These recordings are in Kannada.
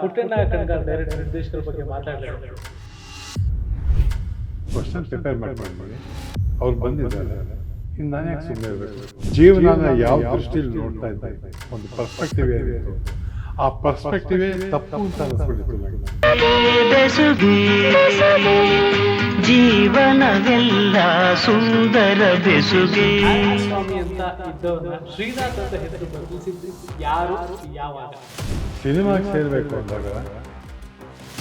ಪುಟ್ಟಣ್ಣ ಕಣ್ಗಾರ್ ಡೈರೆಕ್ಟ್ ನಿರ್ದೇಶಕರ ಬಗ್ಗೆ ಮಾತಾಡಲಿಲ್ಲ ಕ್ವಶನ್ ಪ್ರಿಪೇರ್ ಮಾಡ್ಕೊಂಡ್ಬಿಡಿ ಅವ್ರು ಬಂದಿದ್ದಾರೆ. ಇನ್ನು ನಾನು ಯಾಕೆ ಸುಮ್ಮನೆ ಇರಬೇಕು ಜೀವನ ಯಾವ ದೃಷ್ಟಿಲಿ ನೋಡ್ತಾ ಇದ್ದೆ ಒಂದು ಪರ್ಸ್ಪೆಕ್ಟಿವ್ ಏನಿತ್ತು ಆ ಪರ್ಸ್ಪೆಕ್ಟಿವೇ ತಪ್ಪು ಅಂತ ಅನಿಸ್ಬಿಟ್ಟಿತ್ತು ನನಗೆ. ಜೀವನವೆಲ್ಲ ಸುಂದರ ಬೆಸುಗೆ. ಅಂತ ಇದ್ದವನ್ನ ಶ್ರೀನಾಥ್ ಅಂತ ಹೆಸರು ಬದಲಿಸಿದ್ದು ಯಾರು? ಯಾವಾಗ? ಸಿನಿಮಾಗೆ ಸೇರಬೇಕು ಅಂದಾಗ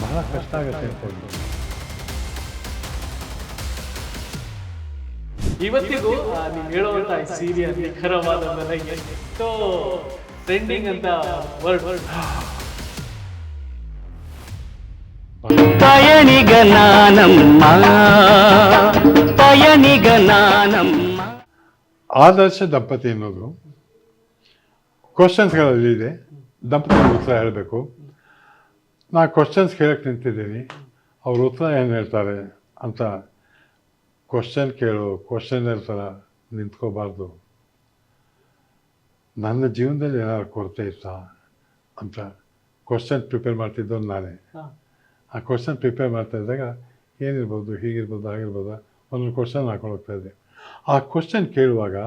ಬಹಳ ಕಷ್ಟ ಆಗುತ್ತೆ ಅನ್ಕೊಂಡು ಇವತ್ತಿಗೂ ನೀವು ಹೇಳುವಂತ ಸೀರಿಯಲ್ ನಿಖರವಾದ ನನಗೆ ಎಷ್ಟೋ ಟ್ರೆಂಡಿಂಗ್ ಅಂತ ವರ್ಡ್ ಪಯಣಿಗ ನಾನಮ್ಮ ಪಯಣಿಗ ನಾನಮ್ಮ. ಆದರ್ಶ ದಂಪತಿ ಅನ್ನೋದು ಕ್ವಶನ್ಸ್ಗಳಲ್ಲಿ ಇದೆ. ದಂಪತಿ ಉತ್ತರ ಹೇಳಬೇಕು. ನಾ ಕ್ವಶನ್ಸ್ ಕೇಳಕ್ಕೆ ನಿಂತಿದ್ದೀನಿ. ಅವ್ರ ಉತ್ತರ ಏನು ಹೇಳ್ತಾರೆ ಅಂತ ಕ್ವಶನ್ ಕೇಳು. ಕ್ವಶನ್ ಥರ ನಿಂತ್ಕೋಬಾರ್ದು. ನನ್ನ ಜೀವನದಲ್ಲಿ ಏನಾದ್ರು ಕೊರತೆ ಇತ್ತಾ ಅಂತ ಕ್ವಶನ್ ಪ್ರಿಪೇರ್ ಮಾಡ್ತಿದ್ದವನು ನಾನೇ. ಆ ಕ್ವಶನ್ ಪ್ರಿಪೇರ್ ಮಾಡ್ತಾ ಇದ್ದಾಗ ಏನಿರ್ಬೋದು ಹೀಗಿರ್ಬೋದು ಆಗಿರ್ಬೋದು? ಒಂದೊಂದು ಕ್ವಶನ್ ಹಾಕೊಂಡು ಹೋಗ್ತಾ ಇದ್ದೆ. ಆ ಕ್ವಶನ್ ಕೇಳುವಾಗ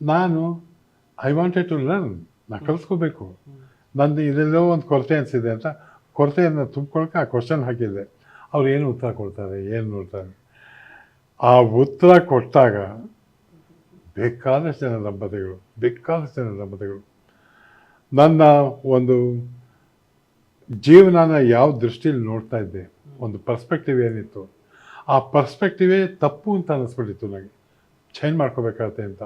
ನಾನು ಐ ವಾಂಟೆಡ್ ಟು ಲರ್ನ್ ನಾನು ಕಲಿಸ್ಕೋಬೇಕು. ನಂದು ಇದೆಲ್ಲೋ ಒಂದು ಕೊರತೆ ಅನಿಸಿದೆ ಅಂತ ಕೊರತೆಯನ್ನು ತುಂಬ್ಕೊಳಕ್ಕೆ ಆ ಕ್ವಶನ್ ಹಾಕಿದ್ದೆ. ಅವ್ರು ಏನು ಉತ್ತರ ಕೊಡ್ತಾರೆ, ಏನು ನೋಡ್ತಾರೆ? ಆ ಉತ್ತರ ಕೊಟ್ಟಾಗ ಬೇಕಾದಷ್ಟು ಜನ ದಂಪತಿಗಳು, ಬೇಕಾದಷ್ಟು ಜನ ದಂಪತಿಗಳು, ನನ್ನ ಒಂದು ಜೀವನನ ಯಾವ ದೃಷ್ಟಿಯಲ್ಲಿ ನೋಡ್ತಾ ಇದ್ದೆ, ಒಂದು ಪರ್ಸ್ಪೆಕ್ಟಿವ್ ಏನಿತ್ತು, ಆ ಪರ್ಸ್ಪೆಕ್ಟಿವೇ ತಪ್ಪು ಅಂತ ಅನ್ನಿಸ್ಬಿಟ್ಟಿತ್ತು ನನಗೆ ಚೇಂಜ್ ಮಾಡ್ಕೋಬೇಕಾಗತ್ತೆ ಅಂತ.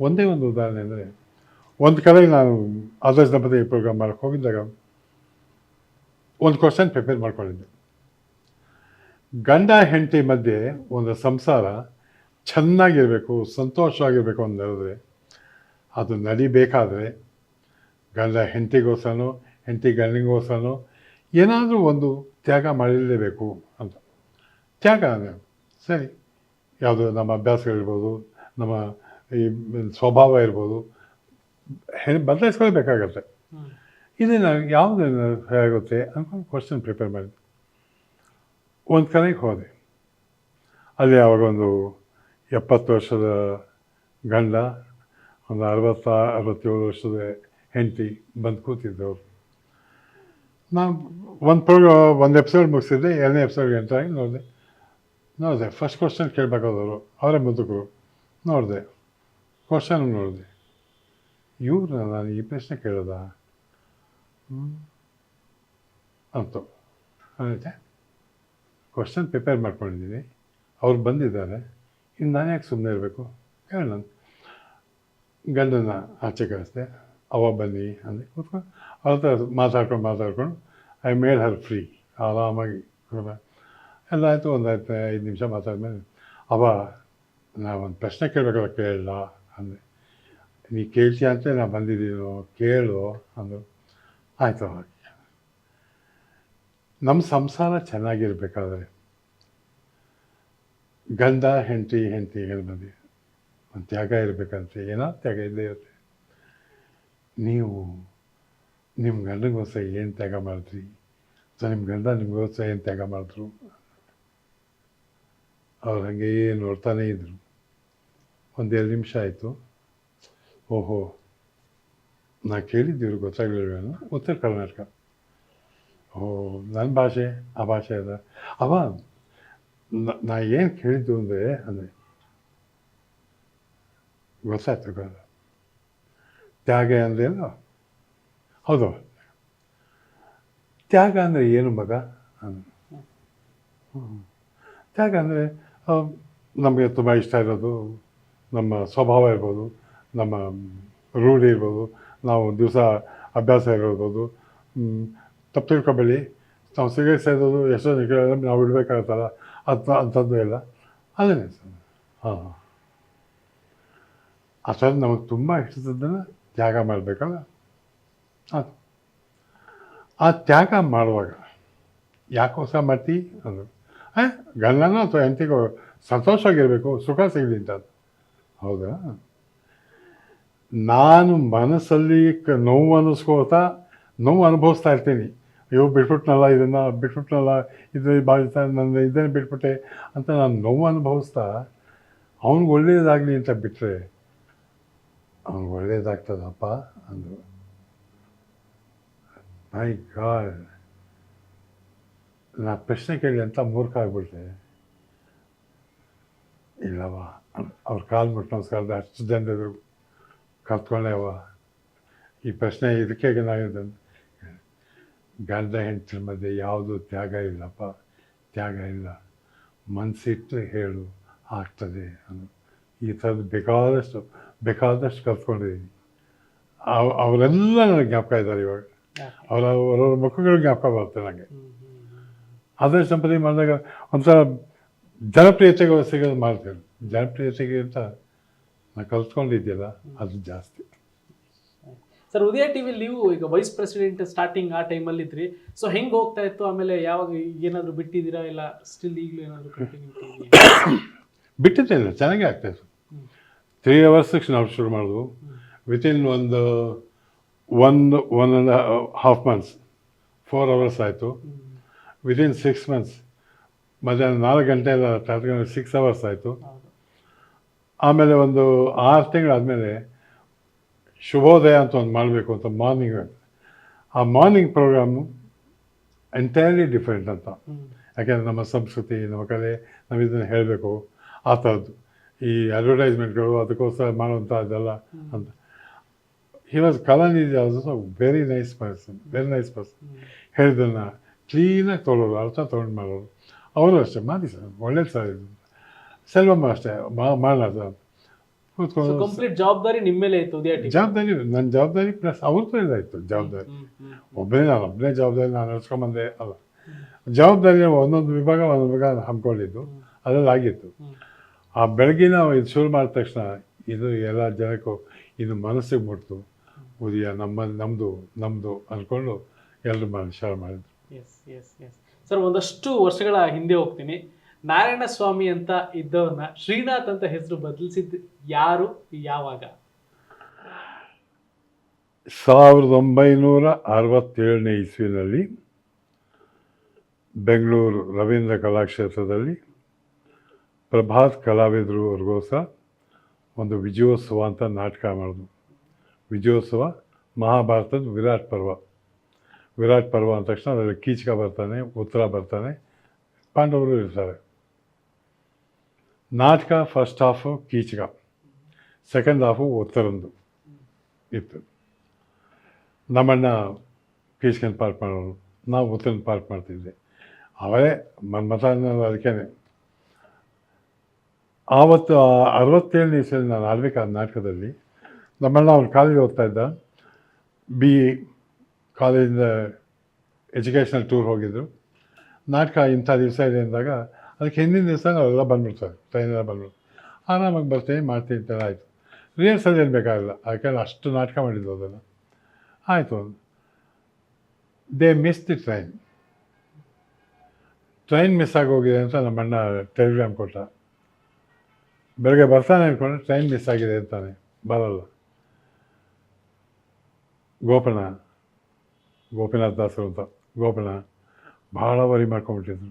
ಒಂದೇ ಒಂದು ಉದಾಹರಣೆ ಅಂದರೆ, ಒಂದು ಕಡೆ ನಾನು ಆದರ್ಶ ದಂಪತಿ ಪ್ರೋಗ್ರಾಮ್ ಮಾಡಕ್ಕೆ ಹೋಗಿದ್ದಾಗ, ಒಂದು ಕ್ವಶನ್ ಪ್ರಿಪೇರ್ ಮಾಡ್ಕೊಂಡಿದ್ದೆ. ಗಂಡ, ಹೆಂಡತಿ ಮಧ್ಯೆ ಒಂದು ಸಂಸಾರ ಚೆನ್ನಾಗಿರಬೇಕು, ಸಂತೋಷವಾಗಿರಬೇಕು ಅಂತ ಹೇಳಿದ್ರೆ, ಅದು ನಡಿಬೇಕಾದರೆ ಗಂಡ ಹೆಂಡತಿಗೋಸ್ಕರನೋ, ಹೆಂಡತಿ ಗಂಡನಿಗೋಸ್ಕರನೋ ಏನಾದರೂ ಒಂದು ತ್ಯಾಗ ಮಾಡಿರಲೇಬೇಕು ಅಂತ. ತ್ಯಾಗ ಅಂದರೆ, ಸರಿ ಯಾವುದು ನಮ್ಮ ಅಭ್ಯಾಸಗಳಿರ್ಬೋದು ನಮ್ಮ ಈ ಸ್ವಭಾವ ಇರ್ಬೋದು ಹೆ- ಬದಲಾಯಿಸ್ಕೊಳ್ಬೇಕಾಗತ್ತೆ. ಇದನ್ನು ಯಾವುದು ಆಗುತ್ತೆ ಅಂದ್ಕೊಂಡು ಕ್ವಶನ್ ಪ್ರಿಪೇರ್ ಮಾಡಿದೆ ಒಂದು ಕಡೆಗೆ ಹೋದೆ. ಅಲ್ಲಿ ಅವಾಗ ಒಂದು ಎಪ್ಪತ್ತು ವರ್ಷದ ಗಂಡ ಒಂದು ಅರವತ್ತ ಅರವತ್ತೇಳು ವರ್ಷದ ಹೆಂಡತಿ ಬಂದು ಕೂತಿದ್ದವರು ನಾನು ಒಂದು ಪ್ರೋಗ್ರಾ ಒಂದು ಎಪಿಸೋಡ್ ಮುಗಿಸಿದ್ದೆ ಎರಡನೇ ಎಪಿಸೋಡ್ ಎಂಟಾಗಿ ನೋಡಿದೆ. ನೋಡಿದೆ ಫಸ್ಟ್ ಕ್ವಶನ್ ಕೇಳಬೇಕಾದವರು ಅವರೇ ಮುದುಕರು, ನೋಡಿದೆ ಕ್ವಶನ್ ನೋಡಿದೆ. ಇವ್ರು ನಾನು ಈ ಪ್ರಶ್ನೆ ಕೇಳೋದ? ಅಂತು. ಆಯ್ತಾ? ಕ್ವಶನ್ ಪ್ರಿಪೇರ್ ಮಾಡ್ಕೊಂಡಿದ್ದೀನಿ ಅವ್ರು ಬಂದಿದ್ದಾರೆ. ಇನ್ನು ನಾನು ಯಾಕೆ ಸುಮ್ಮನೆ ಇರಬೇಕು? ಹೇಳ ಗಂಡನ ಆಚೆ ಕಳಿಸ್ದೆ. ಅವ ಬನ್ನಿ ಅಂದೆ ಕೂತ್ಕೊಂಡು, ಅವ್ರ ಹತ್ರ ಮಾತಾಡ್ಕೊಂಡು ಮಾತಾಡ್ಕೊಂಡು ಐ ಮೇಡ್ ಹರ್ ಫ್ರೀ ಆರಾಮಾಗಿ ಎಲ್ಲ ಆಯಿತು ಒಂದು ಆಯ್ತು ಐದು ನಿಮಿಷ ಮಾತಾದ್ಮೇಲೆ ಅವ ನಾ ಒಂದು ಪ್ರಶ್ನೆ ಕೇಳಬೇಕಲ್ಲ ಕೇಳಲ್ಲ ಅಂದೆ ನೀ ಕೇಳ್ತೀಯ ಅಂತ ನಾ ಬಂದಿದ್ದೀನೋ ಕೇಳು ಅಂದರು ಆಯಿತು ನಮ್ಮ ಸಂಸಾರ ಚೆನ್ನಾಗಿರ್ಬೇಕಾದ್ರೆ ಗಂಡ ಹೆಂಡತಿ ಹೆಂಡತಿ ಬಂದು ಒಂದು ತ್ಯಾಗ ಇರಬೇಕಂತೆ ಏನೋ ತ್ಯಾಗ ಇದ್ದೇ ಇರುತ್ತೆ ನೀವು ನಿಮ್ಮ ಗಂಡನಿಗೋಸ್ಕರ ಏನು ತ್ಯಾಗ ಮಾಡಿದ್ರಿ ಸೊ ನಿಮ್ಮ ಗಂಡ ನಿಮಗೋಸ್ಕರ ಏನು ತ್ಯಾಗ ಮಾಡಿದ್ರು ಅವ್ರು ಹಾಗೆ ನೋಡ್ತಾನೇ ಇದ್ರು. ಒಂದೆರಡು ನಿಮಿಷ ಆಯಿತು. ಓಹೋ. ನಾ ಕೇಳಿದ್ದೀವ್ರು ಗೊತ್ತಾಗಲಿಲ್ಲ ಉತ್ತರ ಕರ್ನಾಟಕ. ಓ ನನ್ನ ಭಾಷೆ, ಆ ಭಾಷೆ ಅದ. ಅವ, ನ- ಏನು ಕೇಳಿದ್ದು ಅಂದರೆ ಅಂದರೆ, ಗೊತ್ತಾಯ್ತು ಗೊತ್ತ? ತ್ಯಾಗ ಅಂದರೆ ಹೌದು. ತ್ಯಾಗ ಅಂದರೆ ಏನು ಮಗ. ತ್ಯಾಗ ಅಂದರೆ ನಮಗೆ ತುಂಬ ಇಷ್ಟ ಇರೋದು, ನಮ್ಮ ಸ್ವಭಾವ ಇರ್ಬೋದು, ನಮ್ಮ ರೂಢಿ ಇರ್ಬೋದು, ನಾವು ದಿವಸ ಅಭ್ಯಾಸ ಇರ್ಬೋದು ತಪ್ಪು ತಿಳ್ಕೊಬೇಡಿ. ನಾವು ಸಿಗರೇಟ್ ಸೇದೋದು ಎಷ್ಟೋ ನಾವು ಇಡಬೇಕಾಗತ್ತಲ್ಲ ಅಂತ ಅಂಥದ್ದು ಇಲ್ಲ. ಅದೇ ಸರ್. ಹಾಂ ಥರ ನಮಗೆ ತುಂಬ ಇಷ್ಟದನ್ನು ತ್ಯಾಗ ಮಾಡಬೇಕಲ್ಲ? ಆ ತ್ಯಾಗ ಮಾಡುವಾಗ ಯಾಕೋಸ್ಕರ ಮಾಡ್ತೀವಿ ಅಂದರು ಹಾಂ ಗಂಡನೋ ಅಥವಾ ಹೆಂಡತಿಗೂ ಸಂತೋಷವಾಗಿರಬೇಕು ಸುಖ ಸಿಗಲಿ ಅಂತ ಹೌದಾ ನಾನು ಮನಸ್ಸಲ್ಲಿ ಕ ನೋವು ಅನ್ನಿಸ್ಕೋತಾ ನೋವು ಅನುಭವಿಸ್ತಾ ಇರ್ತೀನಿ ಅಯ್ಯೋ ಬಿಟ್ಬಿಟ್ನಲ್ಲ ಇದನ್ನು ಬಿಟ್ಬಿಟ್ನಲ್ಲ ಇದು ಬಾಧಿತ ನನ್ನ ಇದನ್ನು ಬಿಟ್ಬಿಟ್ಟೆ ಅಂತ ನಾನು ನೋವು ಅನುಭವಿಸ್ತಾ ಅವ್ನಿಗೆ ಒಳ್ಳೆಯದಾಗಲಿ ಅಂತ ಬಿಟ್ಟರೆ ಅವ್ನಿಗೆ ಒಳ್ಳೆಯದಾಗ್ತದಪ್ಪ ಅಂದರು ಮೈ ಗಾಡ್ ನಾ ಪ್ರಶ್ನೆ ಕೇಳಿ ಅಂತ ಮೂರ್ಖ ಆಗಿಬಿಡ್ತೀನಿ ಇಲ್ಲವ ಅವ್ರ ಕಾಲು ಬಿಟ್ಟು ನಮಸ್ಕಾರ ಅಷ್ಟು ಜನರು ಕಲ್ತ್ಕೊಂಡೆವ ಈ ಪ್ರಶ್ನೆ ಇದಕ್ಕೆ ಏನಾಗಿದೆ ಗಂಡ ಹೆಂಡತಿ ಮಧ್ಯೆ ಯಾವುದು ತ್ಯಾಗ ಇಲ್ಲಪ್ಪ ತ್ಯಾಗ ಇಲ್ಲ ಮನಸ್ಸಿಟ್ಟರೆ ಹೇಳು ಆಗ್ತದೆ ಈ ಥರದ್ದು ಬೇಕಾದಷ್ಟು ಬೇಕಾದಷ್ಟು ಕಲ್ತ್ಕೊಂಡಿದ್ದೀನಿ ಅವ ಅವರೆಲ್ಲ ನನಗೆ ಜ್ಞಾಪಕ ಇದ್ದಾರೆ ಇವಾಗ ಅವರ ಅವರವ್ರ ಮಕ್ಕಳುಗಳು ಜ್ಞಾಪಕ ಬರ್ತದೆ ನನಗೆ ಆದರ್ಶ ಸಂಪತ್ತಿ ಮಾಡಿದಾಗ ಒಂಥರ ಜನಪ್ರಿಯತೆಗೆ ಸಿಗೋದು ಮಾಡ್ತೇವೆ. ಜನಪ್ರಿಯತೆಗೆ ಅಂತ ನಾನು ಕಲ್ತ್ಕೊಂಡಿದ್ದೆಲ್ಲ ಅದು ಜಾಸ್ತಿ. ಸರ್ ಉದಯ ಟಿವಿ ನೀವು ಈಗ ವೈಸ್ ಪ್ರೆಸಿಡೆಂಟ್ ಸ್ಟಾರ್ಟಿಂಗ್ ಆ ಟೈಮಲ್ಲಿ ಇದ್ರಿ. ಸೊ ಹೆಂಗೆ ಹೋಗ್ತಾ ಇತ್ತು? ಆಮೇಲೆ ಯಾವಾಗ ಏನಾದರೂ ಬಿಟ್ಟಿದ್ದೀರಾ? ಇಲ್ಲ ಸ್ಟಿಲ್ ಈಗಲೂ ಏನಾದರೂ ಕಂಟಿನ್ಯೂ ಬಿಟ್ಟಿದ್ದೇನೆ ಚೆನ್ನಾಗೇ ಆಗ್ತಾಯಿತ್ತು ತ್ರೀ ಅವರ್ಸಿಗೆ ನಾವು ಶುರು ಮಾಡಿದ್ವು. ವಿತಿನ್ ಒಂದು ಒಂದು one and half months four hours ಆಯಿತು. ವಿತಿನ್ ಸಿಕ್ಸ್ ಮಂತ್ಸ್ ಮಧ್ಯಾಹ್ನ ನಾಲ್ಕು ಗಂಟೆ ಎಲ್ಲ ಸಿಕ್ಸ್ ಅವರ್ಸ್ ಆಯಿತು. ಆಮೇಲೆ ಒಂದು ಆರು ತಿಂಗಳಾದಮೇಲೆ ಶುಭೋದಯ ಅಂತ ಒಂದು ಮಾಡಬೇಕು ಅಂತ ಮಾರ್ನಿಂಗ್ ಆ ಮಾರ್ನಿಂಗ್ ಪ್ರೋಗ್ರಾಮು ಎಂಟೈರ್ಲಿ ಡಿಫ್ರೆಂಟ್ ಅಂತ. ಯಾಕೆಂದರೆ ನಮ್ಮ ಸಂಸ್ಕೃತಿ ನಮ್ಮ ಕಲೆ ನಾವು ಇದನ್ನು ಹೇಳಬೇಕು. ಆ ಥರದ್ದು ಈ ಅಡ್ವರ್ಟೈಸ್ಮೆಂಟ್ಗಳು ಅದಕ್ಕೋಸ್ಕರ ಮಾಡುವಂಥ ಅದೆಲ್ಲ ಅಂತ. He was Kalanidhi also very nice person very nice person ಹೇಳಿದ್ದನ್ನು ಕ್ಲೀನಾಗಿ ತೊಗೊಳೋರು ಅರ್ಥ ತೊಗೊಂಡು ಮಾಡೋರು ಅವರು ಅಷ್ಟೇ ಮಾಡಿ ಸರ್ ಒಳ್ಳೇದು ಸರ್ ಇದು ಸೆಲ್ವಮ್ಮ ಅಷ್ಟೇ ಮಾಡೋದು ಕೂತ್ಕೊಂಡು ಕಂಪ್ಲೀಟ್ ಜವಾಬ್ದಾರಿ ನಿಮ್ಮ ಮೇಲೆ ಇತ್ತು ಜವಾಬ್ದಾರಿ ನನ್ನ ಜವಾಬ್ದಾರಿ ಪ್ಲಸ್ ಅವ್ರದ್ದು ಇತ್ತು ಜವಾಬ್ದಾರಿ ಒಬ್ಬನೇ ನಾನು ಒಬ್ಬನೇ ಜವಾಬ್ದಾರಿ ನಾನು ನಡ್ಸ್ಕೊಂಬಂದೆ ಅಲ್ಲ ಜವಾಬ್ದಾರಿ ಒಂದೊಂದು ವಿಭಾಗ ಒಂದೊಂದು ವಿಭಾಗ ಹಮ್ಮಿಕೊಂಡಿದ್ದು ಅದರಲ್ಲಿ ಆಗಿತ್ತು. ಆ ಬೆಳಗಿನ ಇದು ಶುರು ಮಾಡಿದ ತಕ್ಷಣ ಇದು ಎಲ್ಲ ಜನಕ್ಕೂ ಇದು ಮನಸ್ಸಿಗೆ ಮುಟ್ತು ಉದಯ ನಮ್ಮ ನಮ್ಮದು ನಮ್ಮದು ಅಂದ್ಕೊಂಡು ಎಲ್ಲರೂ ಮಾಡಿ ಶೇರ್ ಮಾಡಿದ್ರು ಎಸ್ ಎಸ್ ಎಸ್ ಸರ್ ಒಂದಷ್ಟು ವರ್ಷಗಳ ಹಿಂದೆ ಹೋಗ್ತೀನಿ. ನಾರಾಯಣ ಸ್ವಾಮಿ ಅಂತ ಇದ್ದವ್ರನ್ನ ಶ್ರೀನಾಥ್ ಅಂತ ಹೆಸರು ಬದಲಿಸಿದ್ದು ಯಾರು, ಯಾವಾಗ? ಸಾವಿರದ ಒಂಬೈನೂರ ಅರವತ್ತೇಳನೇ ಇಸ್ವಿನಲ್ಲಿ ಬೆಂಗಳೂರು ರವೀಂದ್ರ ಕಲಾಕ್ಷೇತ್ರದಲ್ಲಿ ಪ್ರಭಾತ್ ಕಲಾವಿದರು ಅವ್ರಿಗೋಸ್ಕರ ಒಂದು ವಿಜಯೋತ್ಸವ ಅಂತ ನಾಟಕ ಮಾಡಿದ್ರು. ವಿಜಯೋತ್ಸವ ಮಹಾಭಾರತದ ವಿರಾಟ್ ಪರ್ವ. ವಿರಾಟ್ ಪರ್ವ ಅಂದ ತಕ್ಷಣ ಅದರಲ್ಲಿ ಕೀಚಕ ಬರ್ತಾನೆ, ಉತ್ತರ ಬರ್ತಾನೆ. ಪಾಂಡವರು ಇರ್ತಾರೆ. ನಾಟಕ first half Keechaka second half ಉತ್ತರಂದು ಇತ್ತು. ನಮ್ಮಣ್ಣ ಕೀಚಕನ ಪಾರ್ಟ್ ಮಾಡೋರು, ನಾವು ಉತ್ತರನ ಪಾರ್ಟ್ ಮಾಡ್ತಿದ್ದೆ ಅವರೇ ಮನ್ಮಥ ಅನ್ನೋದು ಅದಕ್ಕೇ ಆವತ್ತು ಅರವತ್ತೇಳು ಅರವತ್ತೇಳನೇ ಇಸಲ್ಲಿ ನಾನು ಆಡ್ಬೇಕಾದ ನಾಟಕದಲ್ಲಿ ನಮ್ಮಣ್ಣ ಅವ್ರ ಕಾಲೇಜ್ ಓದ್ತಾ ಇದ್ದ. ಬಿ ಕಾಲೇಜಿಂದ ಎಜುಕೇಷನಲ್ ಟೂರ್ ಹೋಗಿದ್ದರು ನಾಟಕ ಇಂಥ ದಿವಸ ಇದೆ ಅಂದಾಗ ಅದಕ್ಕೆ ಹಿಂದಿನ ದಿವಸ ನಾವೆಲ್ಲ ಬಂದ್ಬಿಡ್ತಾರೆ ಟ್ರೈನೆಲ್ಲ ಬಂದ್ಬಿಡ್ತಾರೆ ಆರಾಮಾಗಿ ಬರ್ತೀನಿ, ಮಾಡ್ತೀನಿ ಅಂತ ಆಯಿತು. ರಿಹರ್ಸಲ್ ಏನು ಬೇಕಾಗಿಲ್ಲ ಯಾಕಂದ್ರೆ ಅಷ್ಟು ನಾಟಕ ಮಾಡಿದ್ದು ಅದನ್ನು. ಆಯಿತು. They miss the train train miss ಆಗೋಗಿದೆ ಅಂತ ನಮ್ಮಣ್ಣ ಟೆಲಿಗ್ರಾಮ್ ಕೊಟ್ಟ. ಬೆಳಗ್ಗೆ ಬರ್ತಾನೆ ಅಂದ್ಕೊಂಡ್ರೆ ಟ್ರೈನ್ ಮಿಸ್ ಆಗಿದೆ ಅಂತಾನೆ, ಬರಲ್ಲ. ಗೋಪಣ್ಣ ಗೋಪಿನಾಥ್ ದಾಸರು ಅಂತ. ಗೋಪಿನ ಭಾಳ ವರಿ ಮಾಡ್ಕೊಂಬಿಟ್ಟಿದ್ರು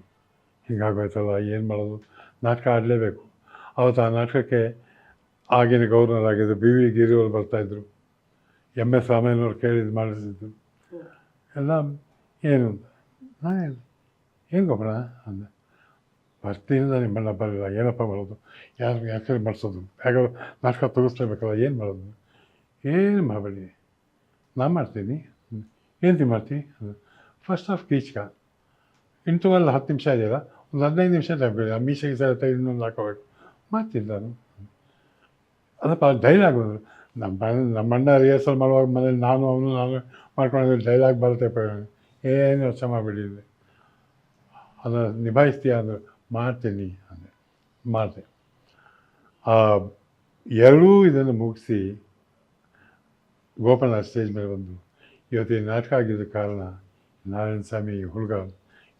ಹಿಂಗಾಗೋಯ್ತಲ್ಲ, ಏನು ಮಾಡೋದು? ನಾಟಕ ಆಡಲೇಬೇಕು. ಅವತ್ತು ಆ ನಾಟಕಕ್ಕೆ ಆಗಿನ ಗೌರ್ನರ್ ಆಗಿದ್ದರು ಬಿ ವಿ ಗಿರಿಯವರು ಬರ್ತಾಯಿದ್ರು. ಎಂ ಎಸ್ ರಾಮಯ್ಯನವ್ರು ಕೇಳಿದ್ದು ಮಾಡಿಸಿದ್ದು ಎಲ್ಲ ಏನು ಅಂತ. ನಾನು ಏನು ಗೊಬ್ಬರ ಅಂದೆ, ಬರ್ತೀನಿ ನಿಮ್ಮಣ್ಣ ಬರಲಿಲ್ಲ ಏನಪ್ಪ ಮಾಡೋದು? ಯಾರು ಯಾಕೆ ಮಾಡಿಸೋದು? ಹೇಗಾದ್ರು ನಾಟಕ ತೋರಿಸ್ಲೇಬೇಕಲ್ಲ, ಏನು ಮಾಡೋದು? ಏನು ಮಾಡಬೇಡಿ ನಾನು ಮಾಡ್ತೀನಿ. ಏನು ಮಾಡ್ತೀನಿ ಫಸ್ಟ್ ಆಫ್ ಕೀಚ್ಕ ಇಂಟರ್ವಲ್ ಹತ್ತು ನಿಮಿಷ ಇದೆಯಲ್ಲ? ಒಂದು ಹದಿನೈದು ನಿಮಿಷ ತಗೊಳ್ಳಿ ಆ ಮೀಸೆಗೆ ತೆಗೆದು ಇನ್ನೊಂದು ಹಾಕೋಬೇಕು ಮಾಡ್ತೀನಿ ನಾನು. ಅದಪ್ಪ ಡೈಲಾಗ್ ಬಂದರು ನಮ್ಮ ನಮ್ಮ ಅಣ್ಣ ರಿಹರ್ಸಲ್ ಮಾಡುವಾಗ ಮನೇಲಿ ನಾನು, ಅವನು, ನಾನು ಮಾಡ್ಕೊಂಡಿದ್ದೆ ಡೈಲಾಗ್ ಬರುತ್ತೆ ಏನು ಯೋಚನೆ ಮಾಡಬೇಡಿ ಅಂದೆ ಅದನ್ನು ನಿಭಾಯಿಸ್ತೀಯ ಅಂದ್ರೆ, ಮಾಡ್ತೀನಿ ಅಂದರೆ ಮಾಡಿದೆ. ಎರಡೂ ಇದನ್ನು ಮುಗಿಸಿ ಗೋಪನ ಸ್ಟೇಜ್ ಮೇಲೆ ಬಂದು ಇವತ್ತು ಈ ನಾಟಕ ಆಗಿದ್ದ ಕಾರಣ ನಾರಾಯಣ ಸ್ವಾಮಿ ಹುಡುಗ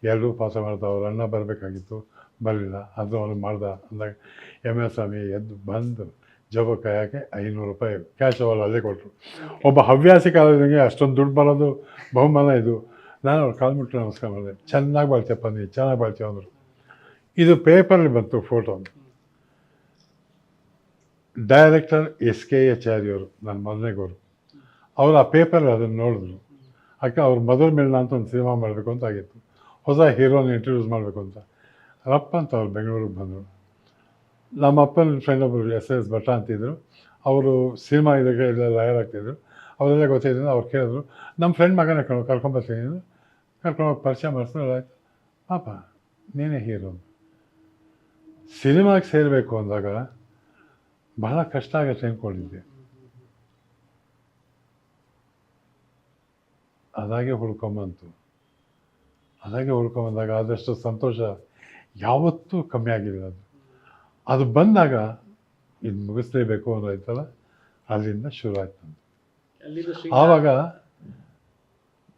ಎರಡೂ ಪಾಸ ಮಾಡ್ದ ಅವ್ರ ಅಣ್ಣ ಬರಬೇಕಾಗಿತ್ತು, ಬರಲಿಲ್ಲ. ಅದು ಅವನು ಮಾಡ್ದ ಅಂದಾಗ ಎಂ ಎಸ್ ಸ್ವಾಮಿ ಎದ್ದು ಬಂದು ಜೋಬ ಕಾಯಕ್ಕೆ ಐನೂರು ರೂಪಾಯಿ ಕ್ಯಾಶ್ ಅವಲ್ಲ ಅಲ್ಲೇ ಕೊಟ್ಟರು ಒಬ್ಬ ಹವ್ಯಾಸಿ ಕಾಲದಂಗೆ ಅಷ್ಟೊಂದು ದುಡ್ಡು ಬರೋದು ಬಹುಮಾನ ಇದು. ನಾನು ಅವ್ರು ಕಾಲು ಮುಟ್ಟು ನಮಸ್ಕಾರ ಮಾಡಿದೆ. ಚೆನ್ನಾಗಿ ಬಾಳ್ತೀಯಪ್ಪ, ನೀ ಚೆನ್ನಾಗಿ ಬಾಳ್ತೀಯ ಅಂದರು. ಇದು ಪೇಪರಲ್ಲಿ ಬಂತು ಫೋಟೋ. ಡೈರೆಕ್ಟರ್ ಎಸ್ ಕೆ ಆಚಾರ್ಯವರು ನನ್ನ ಮೊದಲನೇ ಅವರು ಆ ಪೇಪರಲ್ಲಿ ಅದನ್ನು ನೋಡಿದ್ರು. ಅಕ್ಕ ಅವ್ರ ಮದರ್ ಮಿಲ್ನ ಅಂತ ಒಂದು ಸಿನಿಮಾ ಮಾಡಬೇಕು ಅಂತ ಆಗಿತ್ತು. ಹೊಸ ಹೀರೋನ ಇಂಟ್ರೊಡ್ಯೂಸ್ ಮಾಡಬೇಕು ಅಂತ. ರಪ್ಪ ಅಂತ ಅವ್ರು ಬೆಂಗಳೂರಿಗೆ ಬಂದರು. ನಮ್ಮ ಅಪ್ಪನ ಫ್ರೆಂಡ್ ಒಬ್ಬರು ಎಸ್ ಎಸ್ ಭಟ್ಟ ಅಂತಿದ್ರು ಅವರು ಸಿನಿಮಾ ಇದಕ್ಕೆ ಎಲ್ಲ ಲಾಯರ್ ಆಗ್ತಿದ್ರು. ಅವರೆಲ್ಲ ಗೊತ್ತಿದ್ರು ಅವ್ರು ಕೇಳಿದ್ರು ನಮ್ಮ ಫ್ರೆಂಡ್ ಮಗನ ಕರ್ಕೊಂಡು ಕರ್ಕೊಂಬರ್ತೀನಿ ಕರ್ಕೊಂಡೋಗಿ ಪರಿಚಯ ಮಾಡಿಸಿದ್ರೆ ಆಯ್ತು. ಪಾಪ, ನೀನೇ ಹೀರೋ ಸಿನಿಮಾಗೆ ಸೇರಬೇಕು ಅಂದಾಗ ಬಹಳ ಕಷ್ಟ ಆಗತ್ತೆ ಅಂದ್ಕೊಂಡಿದ್ದೆ ಅದಾಗೆ ಹುಡ್ಕೊಂಬಂತು ಅದಾಗೆ ಹುಡ್ಕೊಂಬಂದಾಗ ಆದಷ್ಟು ಸಂತೋಷ ಯಾವತ್ತೂ ಕಮ್ಮಿ ಆಗಿಲ್ಲ ಅದು. ಅದು ಬಂದಾಗ ಇದು ಮುಗಿಸ್ಲೇಬೇಕು ಅನ್ನೋಯ್ತಲ್ಲ ಅಲ್ಲಿಂದ ಶುರು ಆಯ್ತು ಆವಾಗ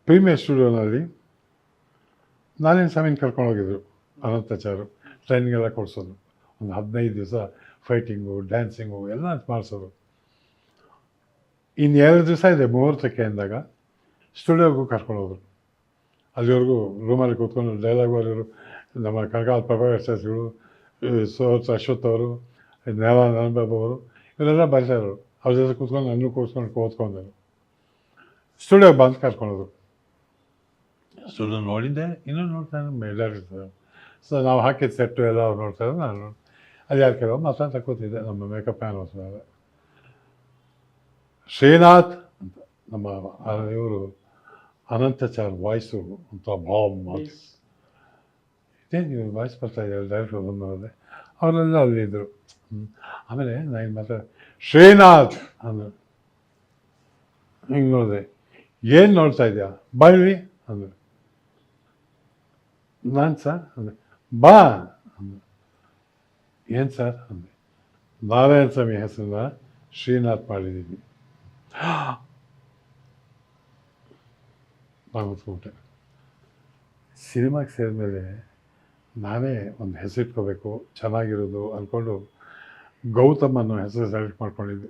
ಪ್ರೀಮಿಯರ್ ಸ್ಟುಡಿಯೋನಲ್ಲಿ ನಾನೇನು ಸ್ವಾಮಿನ ಹೋಗಿದ್ರು ಟ್ರೈನಿಂಗ್ ಟ್ರೈನಿಂಗೆಲ್ಲ ಕೊಡಿಸೋದು. ಒಂದು ಹದಿನೈದು ದಿವಸ ಫೈಟಿಂಗು ಡ್ಯಾನ್ಸಿಂಗು ಎಲ್ಲ ಮಾಡಿಸೋದು. ಇನ್ನು ಎರಡು ದಿವಸ ಇದೆ ಮುಹೂರ್ತಕ್ಕೆ ಅಂದಾಗ ಸ್ಟುಡಿಯೋಗೂ ಕರ್ಕೊಂಡು ಹೋದರು. ಅಲ್ಲಿವರೆಗೂ ರೂಮಲ್ಲಿ ಕೂತ್ಕೊಂಡು ಡೈಲಾಗ್ ಬರೋರು ನಮ್ಮ ಕನಕಾಲ ಪ್ರಭಾಕರ್ ಸೋರ್ಸ್ ಅಶ್ವಥ್ ಅವರು ನೇರ ನಾನಬಾಬು ಅವರು ಇವರೆಲ್ಲ ಬರೀತಾಯಿದ್ರು ಅವ್ರ ಜೊತೆ ಕೂತ್ಕೊಂಡು ನನ್ನೂ ಕೂತ್ಕೊಂಡು ಓದ್ಕೊಂಡರು. ಸ್ಟುಡಿಯೋಗೆ ಬಂದು ಕರ್ಕೊಂಡೋದ್ರು ಸ್ಟುಡಿಯೋ ನೋಡಿದ್ದೆ ಇನ್ನೂ ನೋಡ್ತಾನೆ ಮೇಲಾಡಿರ್ತಾರೆ ಸೊ ನಾವು ಹಾಕಿದ ಸೆಟ್ಟು ಎಲ್ಲ ಅವ್ರು ನೋಡ್ತಾರೆ ನಾನು ಅಲ್ಲಿ ಅದು ಯಾರು ಕೆಲವು ಮಾತಾಡ್ತಾ ಕೂತಿದ್ದೆ ನಮ್ಮ ಮೇಕಪ್ ಮ್ಯಾನ್ ಹೊಸ ಶ್ರೀನಾಥ್ ಅಂತ ನಮ್ಮ ಇವರು ಅನಂತಚಾರ್ ವಾಯ್ಸು ಅಂತ ಬಾಮ್ ಮಾತು ಇದೇನು ಇವ್ರು ವಾಯ್ಸ್ ಬರ್ತಾ ಇದೆ ಡೈರೆಕ್ಟರ್ ಬಂದವರೇ ಅವರೆಲ್ಲ ಅಲ್ಲಿದ್ದರು. ಆಮೇಲೆ ನಾನು ಮಾತ್ರ ಶ್ರೀನಾಥ್ ಅಂದರು ಹಿಂಗೆ ನೋಡಿದೆ ಏನು ನೋಡ್ತಾ ಇದೆಯಾ ಬಾಯಿ ಅಂದರು ನಾನು ಸರ್ ಅಂದೆ ಬಾ ಅಂದೆ ಏನು ಸರ್ ಅಂದೆ ನಾರಾಯಣ ಸ್ವಾಮಿ ಹೆಸರನ್ನ ಶ್ರೀನಾಥ್ ಮಾಡಿದ್ದೀನಿ ಕೂತ್ಬಿಟ್ಟೆ ಸಿನಿಮಾಗೆ ಸೇರಿದ್ಮೇಲೆ ನಾನೇ ಒಂದು ಹೆಸರಿಟ್ಕೋಬೇಕು ಚೆನ್ನಾಗಿರೋದು ಅಂದ್ಕೊಂಡು ಗೌತಮ್ ಅನ್ನೋ ಹೆಸರು ಸೆಲೆಕ್ಟ್ ಮಾಡ್ಕೊಂಡಿದ್ದೆ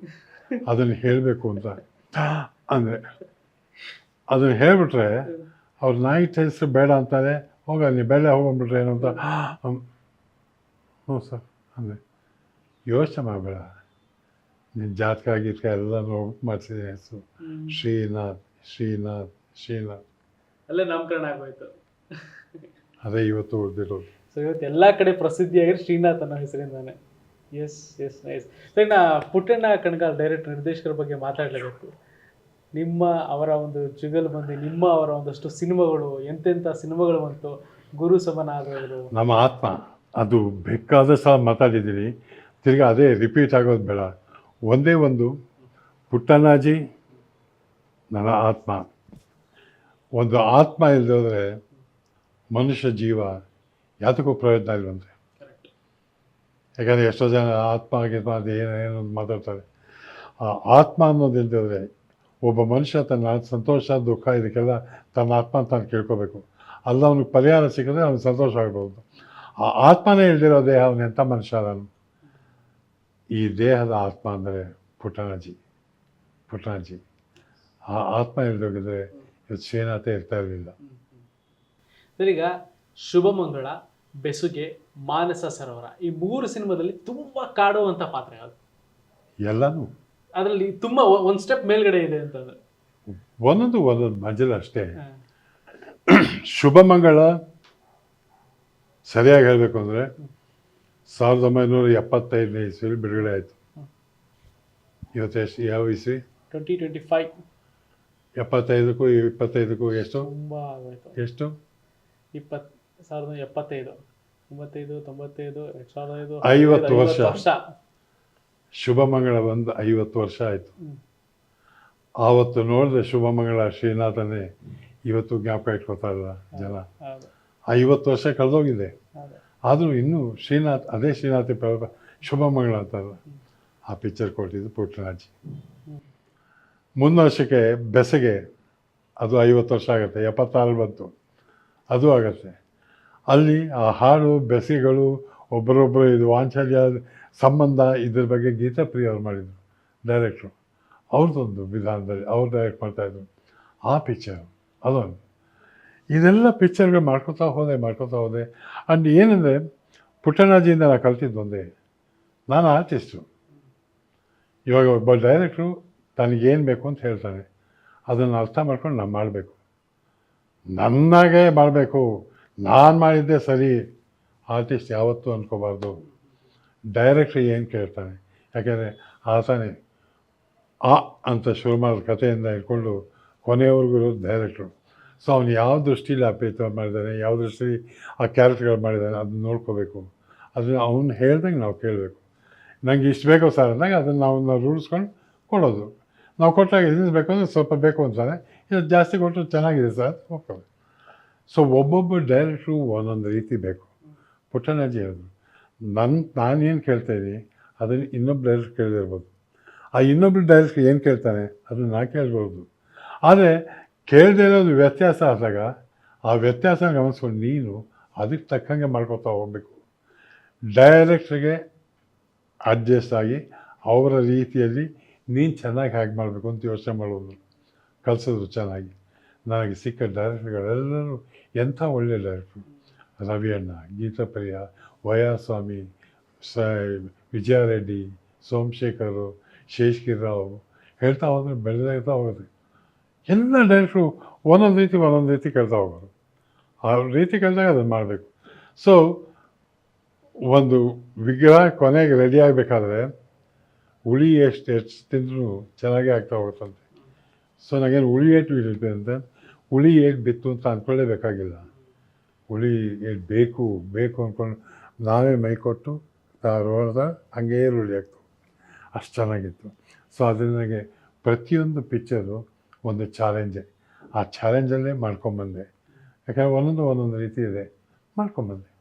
ಅದನ್ನು ಹೇಳಬೇಕು ಅಂತ. ಅಂದರೆ ಅದನ್ನು ಹೇಳಿಬಿಟ್ರೆ ಅವ್ರು ನೈಟ್ ಹೆಸರು ಬೇಡ ಅಂತಾರೆ ಹೋಗ ನೀವು ಬೆಳೆ ಹೋಗ್ಬಿಟ್ರೆ ಏನು ಅಂತ. ಹ್ಞೂ ಸರ್ ಅಂದರೆ ಯೋಚನೆ ಮಾಡಬೇಡ. ನಿನ್ನ ಜಾತಕ ಗೀತಕ ಎಲ್ಲ ಮಾಡಿಸಿದೆ ಹೆಸರು. ಶ್ರೀನಾಥ್ ಶ್ರೀನಾಥ್ ಶ್ರೀನಾಥ್. ಅಲ್ಲೇ ನಾಮಕರಣ ಆಗೋಯ್ತು. ಅದೇ ಇವತ್ತು ಉಳಿದಿರೋದು. ಸೊ ಇವತ್ತು ಎಲ್ಲ ಕಡೆ ಪ್ರಸಿದ್ಧಿಯಾಗಿ ಶ್ರೀನಾಥ್ ಅನ್ನೋ ಹೆಸರಿಂದಾನೆ. ಎಸ್ ಎಸ್ ನೈಸ್ ನಾ ಪುಟ್ಟಣ್ಣ ಕಣ್ಗಾಲ್ ಡೈರೆಕ್ಟ್ ನಿರ್ದೇಶಕರ ಬಗ್ಗೆ ಮಾತಾಡಲೇಬೇಕು. ನಿಮ್ಮ ಅವರ ಒಂದು ಜುಗಲ್ ಬಂದು ನಿಮ್ಮ ಅವರ ಒಂದಷ್ಟು ಸಿನಿಮಾಗಳು ಎಂತೆಂಥ ಸಿನಿಮಾಗಳು ಬಂತು? ಗುರು ಸಮನ ಆಗೋದು ನಮ್ಮ ಆತ್ಮ ಅದು ಬೇಕಾದ ಸಹ ಮಾತಾಡಿದ್ದೀನಿ ತಿರ್ಗಿ ಅದೇ ರಿಪೀಟ್ ಆಗೋದು ಬೇಡ. ಒಂದೇ ಒಂದು ಪುಟ್ಟಣ್ಣಾಜಿ ನನ್ನ ಆತ್ಮ. ಒಂದು ಆತ್ಮ ಇಲ್ಲದೆ ಹೋದರೆ ಮನುಷ್ಯ ಜೀವ ಯಾತಕ್ಕೂ ಪ್ರಯೋಜನ ಇಲ್ವಂತೆ. ಯಾಕಂದರೆ ಎಷ್ಟೋ ಜನ ಆತ್ಮ ಗೀತ್ಮ ಅದು ಏನು ಮಾತಾಡ್ತಾರೆ. ಆ ಆತ್ಮ ಅನ್ನೋದು ಇಲ್ಲದೆ ಒಬ್ಬ ಮನುಷ್ಯ ತನ್ನ ಸಂತೋಷ ದುಃಖ ಇದಕ್ಕೆಲ್ಲ ತನ್ನ ಆತ್ಮ ತಾನು ಕೇಳ್ಕೋಬೇಕು. ಅಲ್ಲ ಅವ್ನಿಗೆ ಪರಿಹಾರ ಸಿಕ್ಕಿದ್ರೆ ಅವ್ನಿಗೆ ಸಂತೋಷ ಆಗ್ಬೋದು. ಆ ಆತ್ಮನೇ ಇಲ್ದಿರೋ ದೇಹ ಅವನು ಎಂಥ ಮನುಷ್ಯ ನಾನು ಈ ದೇಹದ ಆತ್ಮ ಅಂದರೆ ಪುಟ್ಟಣಜಿ ಪುಟ್ಟಣಜಿ ಆ ಆತ್ಮ ಇಲ್ದೋಗಿದ್ರೆ ಇವತ್ತು ಶ್ರೀನಾಥೇ ಇರ್ತಾ ಇರಲಿಲ್ಲ ಸರ್ ಈಗ ಶುಭಮಂಗಳ ಬೆಸುಗೆ ಮಾನಸ ಸರೋವರ ಈ ಮೂರು ಸಿನಿಮಾದಲ್ಲಿ ತುಂಬ ಕಾಡುವಂಥ ಪಾತ್ರ ಯಾವುದು? ಎಲ್ಲನೂ. ಅದರಲ್ಲಿ ತುಂಬ ಒಂದು ಸ್ಟೆಪ್ ಮೇಲ್ಗಡೆ ಇದೆ ಅಂತಂದ್ರೆ. ಒಂದೊಂದು ಒಂದೊಂದು ಮಜಲ್ ಅಷ್ಟೇ. ಶುಭಮಂಗಳ ಸರಿಯಾಗಿ ಹೇಳಬೇಕು ಅಂದರೆ ಸಾವಿರದ ಒಂಬೈನೂರ ಎಪ್ಪತ್ತೈದನೇ ಇಸ್ವಿಲಿ ಬಿಡುಗಡೆ ಆಯಿತು. ಇವತ್ತು ಎಷ್ಟು ಯಾವ ಇಸ್ವಿ? Twenty twenty five. ಎಪ್ಪತ್ತೈದಕ್ಕೂ ಇಪ್ಪತ್ತೈದಕ್ಕೂ ಎಷ್ಟು? ತುಂಬಾ ಆಗೋಯ್ತು ಎಷ್ಟು? ಇಪ್ಪತ್ ಸಾವಿರದ ಎಪ್ಪತ್ತೈದು. ತೊಂಬತ್ತೈದು ತೊಂಬತ್ತೈದು ಎರಡ್ ಸಾವಿರದ ಐದು ಐವತ್ತು ವರ್ಷ. ಶುಭಮಂಗಳ ಬಂದು ಐವತ್ತು ವರ್ಷ ಆಯಿತು. ಆವತ್ತು ನೋಡಿದ್ರೆ ಶುಭಮಂಗಳ ಶ್ರೀನಾಥನೇ ಇವತ್ತು ಜ್ಞಾಪಕ ಇಟ್ಕೋತಾ ಇಲ್ಲ ಜನ? ಐವತ್ತು ವರ್ಷ ಕಳೆದೋಗಿದೆ. ಆದರೂ ಇನ್ನೂ ಶ್ರೀನಾಥ್ ಅದೇ ಶ್ರೀನಾಥ ಶುಭಮಂಗಳ ಅಂತಾರಲ್ಲ. ಆ ಪಿಕ್ಚರ್ ಕೊಟ್ಟಿದ್ದು ಪುಟ್ಟರಾಜಿ. ಮುಂದಿನ ವರ್ಷಕ್ಕೆ ಬೆಸಗೆ, ಅದು ಐವತ್ತು ವರ್ಷ ಆಗುತ್ತೆ, ಎಪ್ಪತ್ತಾರು ಬಂತು. ಅದು ಆಗುತ್ತೆ. ಅಲ್ಲಿ ಆ ಹಾಡು ಬೆಸೆಗಳು ಒಬ್ಬರೊಬ್ಬರು ಇದು ವಾಂಚಲ್ಯ ಸಂಬಂಧ ಇದ್ರ ಬಗ್ಗೆ ಗೀತಾ ಅವ್ರು ಮಾಡಿದರು ಡೈರೆಕ್ಟ್ರು ಅವ್ರದ್ದೊಂದು ವಿಧಾನದಲ್ಲಿ ಅವ್ರು ಡೈರೆಕ್ಟ್ ಮಾಡ್ತಾಯಿದ್ರು ಆ ಪಿಕ್ಚರು ಅದೊಂದು. ಇದೆಲ್ಲ ಪಿಕ್ಚರ್ಗಳು ಮಾಡ್ಕೊತಾ ಹೋದೆ ಮಾಡ್ಕೊತಾ ಹೋದೆ. ಆ್ಯಂಡ್ ಏನಂದರೆ, ಪುಟ್ಟಣ್ಣಾಜಿಯಿಂದ ನಾನು ಕಲ್ತಿದ್ದು ಒಂದೇ. ನಾನು ಆರ್ಟಿಸ್ಟು ಇವಾಗ ಒಬ್ಬ ಡೈರೆಕ್ಟ್ರು ತನಗೇನು ಬೇಕು ಅಂತ ಹೇಳ್ತಾನೆ. ಅದನ್ನು ಅರ್ಥ ಮಾಡ್ಕೊಂಡು ನಾನು ಮಾಡಬೇಕು. ನನ್ನಾಗೆ ಮಾಡಬೇಕು. ನಾನು ಮಾಡಿದ್ದೆ ಸರಿ. ಆರ್ಟಿಸ್ಟ್ ಯಾವತ್ತೂ ಅಂದ್ಕೋಬಾರ್ದು ಡೈರೆಕ್ಟ್ರಿ ಏನು ಕೇಳ್ತಾನೆ. ಯಾಕೆಂದರೆ ಆತನೇ ಆ ಅಂತ ಶುರು ಮಾಡಿದ ಕಥೆಯಿಂದ ಹಿಡ್ಕೊಂಡು ಕೊನೆಯವರೆಗೂ ಇರೋದು ಡೈರೆಕ್ಟ್ರು. ಸೊ ಅವನು ಯಾವ ದೃಷ್ಟಿಲಿ ಆ ಪೇಪರ್ ಮಾಡಿದ್ದಾನೆ ಯಾವ ದೃಷ್ಟಿಲಿ ಆ ಕ್ಯಾರೆಕ್ಟರ್ಗಳು ಮಾಡಿದ್ದಾನೆ ಅದನ್ನ ನೋಡ್ಕೋಬೇಕು. ಅದನ್ನು ಅವ್ನು ಹೇಳ್ದಂಗೆ ನಾವು ಕೇಳಬೇಕು. ನಂಗೆ ಇಷ್ಟು ಬೇಕೋ ಸರ್ ಅಂದಾಗ ಅದನ್ನು ನಾವು ರೂಢಿಸ್ಕೊಂಡು ಕೊಡೋದು. ನಾವು ಕೊಟ್ಟಾಗ ಇದನ್ನ ಬೇಕು ಅಂದರೆ ಸ್ವಲ್ಪ ಬೇಕು ಅಂತಾನೆ ಇದು ಜಾಸ್ತಿ ಕೊಟ್ಟರು ಚೆನ್ನಾಗಿದೆ ಸರ್ ಓಕೆ ಸೊ ಒಬ್ಬೊಬ್ಬ ಡೈರೆಕ್ಟ್ರು ಒಂದೊಂದು ರೀತಿ ಬೇಕು. ಪುಟ್ಟಣ್ಣಜ್ಜಿ ಹೇಳಿದ್ರು. ನನ್ನ ನಾನೇನು ಕೇಳ್ತಾಯಿದ್ದೀನಿ ಅದನ್ನು ಇನ್ನೊಬ್ಬ ಡೈರೆಕ್ಟ್ ಕೇಳಿದಿರ್ಬೋದು ಆ ಇನ್ನೊಬ್ಬರು ಡೈರೆಕ್ಟ್ ಏನು ಕೇಳ್ತಾನೆ, ಅದನ್ನು ನಾ ಕೇಳ್ಬೋದು. ಆದರೆ, ಕೇಳದೇ ಇರೋದು ವ್ಯತ್ಯಾಸ ಆದಾಗ, ಆ ವ್ಯತ್ಯಾಸ ಗಮನಿಸ್ಕೊಂಡು ನೀನು ಅದಕ್ಕೆ ತಕ್ಕಂಗೆ ಮಾಡ್ಕೊತಾ ಹೋಗಬೇಕು. ಡೈರೆಕ್ಟ್ರಿಗೆ ಅಡ್ಜಸ್ಟ್ ಆಗಿ ಅವರ ರೀತಿಯಲ್ಲಿ ನೀನು ಚೆನ್ನಾಗಿ ಹಾಗೆ ಮಾಡಬೇಕು ಅಂತ ಯೋಚನೆ ಮಾಡೋದು ಕಲಿಸೋದು ಚೆನ್ನಾಗಿ. ನನಗೆ ಸಿಕ್ಕ ಡೈರೆಕ್ಟ್ರುಗಳೆಲ್ಲರೂ ಎಂಥ ಒಳ್ಳೆಯ ಡೈರೆಕ್ಟ್ರು ರವಿ ಅಣ್ಣ ಗೀತಾಪ್ರಿಯ, ವಯಾಸ್ವಾಮಿ, ಸ, ವಿಜಯಾರೆಡ್ಡಿ, ಸೋಮಶೇಖರು ಶೇಷ್ಗಿರಾವ್ ಹೇಳ್ತಾ ಹೋದ್ರೆ ಬೆಳೆದಾಗ್ತಾ ಹೋಗುತ್ತೆ ಎಲ್ಲ ಡೈರೆಕ್ಟ್ರು ಒಂದೊಂದು ರೀತಿ ಒಂದೊಂದು ರೀತಿ ಕೇಳ್ತಾ ಹೋಗೋರು. ಆ ರೀತಿ ಕೇಳಿದಾಗ ಅದನ್ನು ಮಾಡಬೇಕು. ಸೊ ಒಂದು ವಿಗ್ರಹ ಕೊನೆಗೆ ರೆಡಿ ಆಗಬೇಕಾದ್ರೆ ಹುಳಿ ಎಷ್ಟು ಎಷ್ಟು ತಿಂದರೂ ಚೆನ್ನಾಗೇ ಆಗ್ತಾ ಹೋಗುತ್ತಂತೆ ಸೊ ನನಗೇನು ಹುಳಿ ಏಟು ಇರುತ್ತೆ ಅಂತ. ಹುಳಿ ಏಟು ಬಿತ್ತು ಅಂತ ಅಂದ್ಕೊಳ್ಳೇಬೇಕಾಗಿಲ್ಲ ಹುಳಿ ಏಟು ಬೇಕು ಬೇಕು ಅಂದ್ಕೊಂಡು ನಾವೇ ಮೈ ಕೊಟ್ಟು ರೋಡ್ದ ಹಂಗೇ ರೂಢಿ ಆಗ್ತು ಅಷ್ಟು ಚೆನ್ನಾಗಿತ್ತು. ಸೊ ಅದರಿಂದ ನನಗೆ ಪ್ರತಿಯೊಂದು ಪಿಕ್ಚರು ಒಂದು ಚಾಲೆಂಜೇ ಆ ಚಾಲೆಂಜಲ್ಲೇ ಮಾಡ್ಕೊಂಬಂದೆ. ಯಾಕಂದರೆ ಒಂದೊಂದು ಒಂದೊಂದು ರೀತಿ ಇದೆ. ಮಾಡ್ಕೊಂಬಂದೆ.